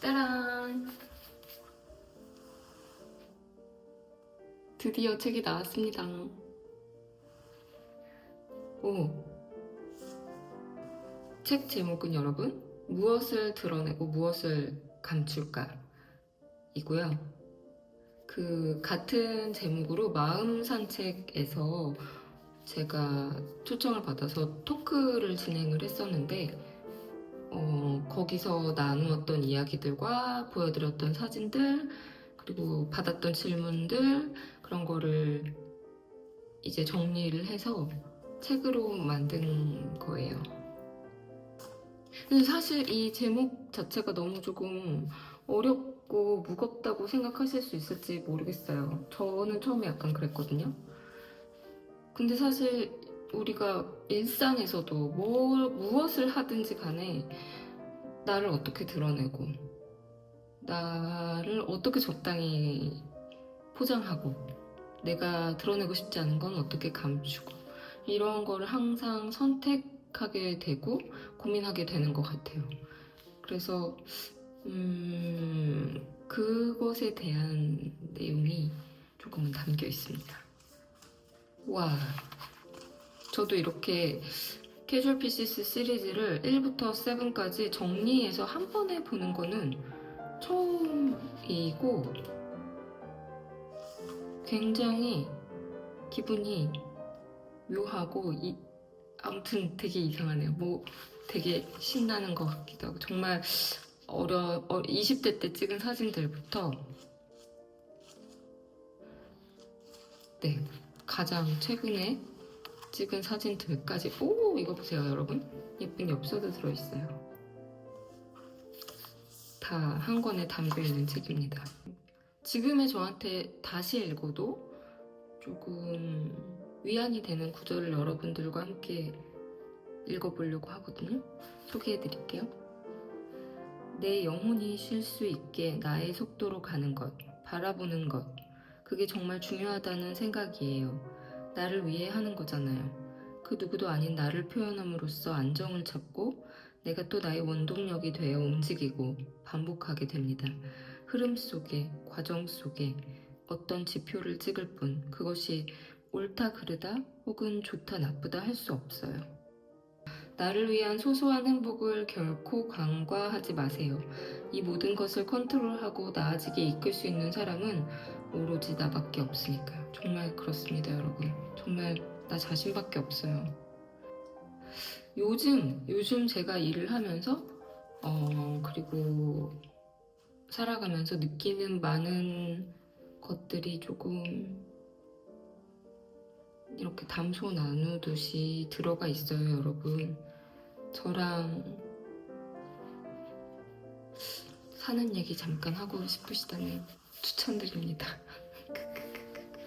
짜란! 드디어 책이 나왔습니다. 오. 책 제목은 여러분, 무엇을 드러내고 무엇을 감출까? 이고요. 그 같은 제목으로 마음 산책에서 제가 초청을 받아서 토크를 진행을 했었는데 어, 거기서 나누었던 이야기들과 보여드렸던 사진들 그리고 받았던 질문들 그런 거를 이제 정리를 해서 책으로 만든 거예요. 근데 사실 이 제목 자체가 너무 조금 어렵고 무겁다고 생각하실 수 있을지 모르겠어요. 저는 처음에 약간 그랬거든요. 근데 사실 우리가 일상에서도 뭘, 무엇을 하든지 간에 나를 어떻게 드러내고 나를 어떻게 적당히 포장하고 내가 드러내고 싶지 않은 건 어떻게 감추고 이런 거를 항상 선택하게 되고 고민하게 되는 것 같아요. 그래서 음, 그것에 대한 내용이 조금은 담겨 있습니다. 와, 저도 이렇게 캐주얼 피시스 시리즈를 1부터 7까지 정리해서 한 번에 보는 거는 처음이고 굉장히 기분이 묘하고 이, 아무튼 되게 이상하네요. 뭐 되게 신나는 것 같기도 하고 정말 어려 어, 20대 때 찍은 사진들부터 네 가장 최근에 찍은 사진들까지. 오 이거 보세요 여러분. 예쁜 엽서도 들어있어요. 다 한 권에 담겨있는 책입니다. 지금의 저한테 다시 읽어도 조금 위안이 되는 구절을 여러분들과 함께 읽어보려고 하거든요. 소개해드릴게요. 내 영혼이 쉴 수 있게 나의 속도로 가는 것 바라보는 것. 그게 정말 중요하다는 생각이에요 나를 위해 하는 거잖아요. 그 누구도 아닌 나를 표현함으로써 안정을 찾고 내가 또 나의 원동력이 되어 움직이고 반복하게 됩니다. 흐름 속에, 과정 속에 어떤 지표를 찍을 뿐 그것이 옳다 그르다 혹은 좋다 나쁘다 할 수 없어요. 나를 위한 소소한 행복을 결코 간과하지 마세요. 이 모든 것을 컨트롤하고 나아지게 이끌 수 있는 사람은 오로지 나밖에 없으니까요. 정말 그렇습니다, 여러분. 정말 나 자신밖에 없어요. 요즘, 요즘 제가 일을 하면서, 어, 그리고 살아가면서 느끼는 많은 것들이 조금 이렇게 담소 나누듯이 들어가 있어요, 여러분. 저랑 사는 얘기 잠깐 하고 싶으시다면 추천드립니다.